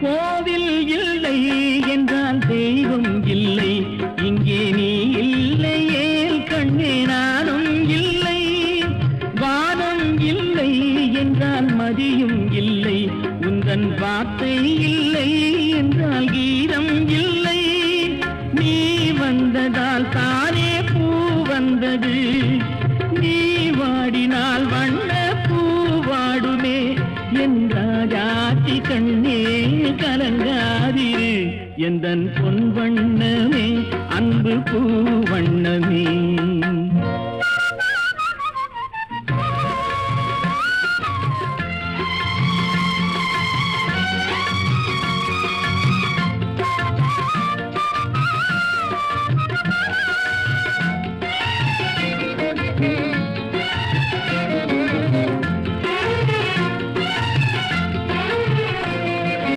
கோவில் இல்லை என்றால் தெய்வம் இல்லை. இங்கே நீ இல்லையே கண்ணே நானும் இல்லை. வானம் இல்லை என்றால் மதியும் இல்லை. உந்தன் வார்த்தை இல்லை என்றால் கீதம் இல்லை. நீ வந்ததால் தானே பூ வந்தது. என் ராஜாத்தி கண்ணே கலங்காதிரு. எந்தன் பொன் வண்ணமே அன்பு பூ வண்ணமே.